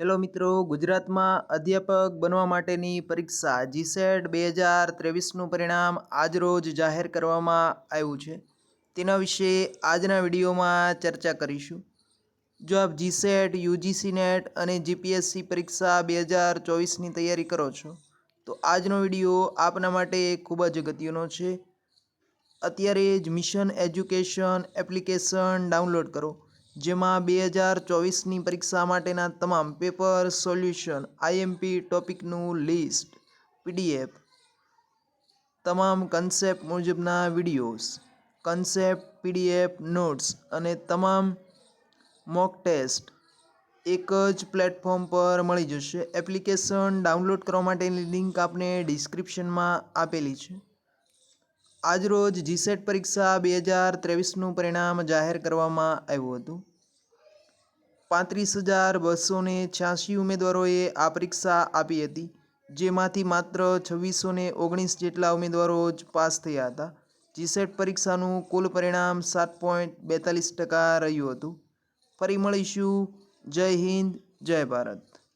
Hello મિત્રો, ગુજરાતમાં અધ્યાપક બનવા માટેની પરીક્ષા જીસેટ બે હજાર ત્રેવીસનું પરિણામ આજરોજ જાહેર કરવામાં આવ્યું છે. તેના વિશે આજના વિડીયોમાં ચર્ચા કરીશું. જો આપ જીસેટ, યુજીસી નેટ અને જીપીએસસી પરીક્ષા બે હજાર ચોવીસની તૈયારી કરો છો, તો આજનો વીડિયો આપના માટે ખૂબ જ અગત્યનો છે. અત્યારે જ મિશન એજ્યુકેશન એપ્લિકેશન ડાઉનલોડ કરો. જેમાં બે હજાર ચોવીસની પરીક્ષા માટેના તમામ પેપર, સોલ્યુશન આઈએમપી ટોપિકનું લિસ્ટ પીડીએફ તમામ કન્સેપ્ટ મુજબના વિડીયોઝ, કન્સેપ્ટ પીડીએફ નોટ્સ અને તમામ મોક ટેસ્ટ એક જ પ્લેટફોર્મ પર મળી જશે. એપ્લિકેશન ડાઉનલોડ કરવા માટેની લિંક આપને ડિસ્ક્રિપ્શનમાં આપેલી છે. આજરોજ જીસેટ પરીક્ષા બે હજાર ત્રેવીસનું પરિણામ જાહેર કરવામાં આવ્યું હતું. પાંત્રીસ હજાર બસો ને છ્યાસી ઉમેદવારોએ આ પરીક્ષા આપી હતી, જેમાંથી માત્ર છવ્વીસો ને ઓગણીસ જેટલા ઉમેદવારો જ પાસ થયા હતા. જીસેટ પરીક્ષાનું કુલ પરિણામ સાત પોઈન્ટ બેતાલીસ ટકા રહ્યું હતું. ફરી મળીશું. જય હિન્દ, જય ભારત.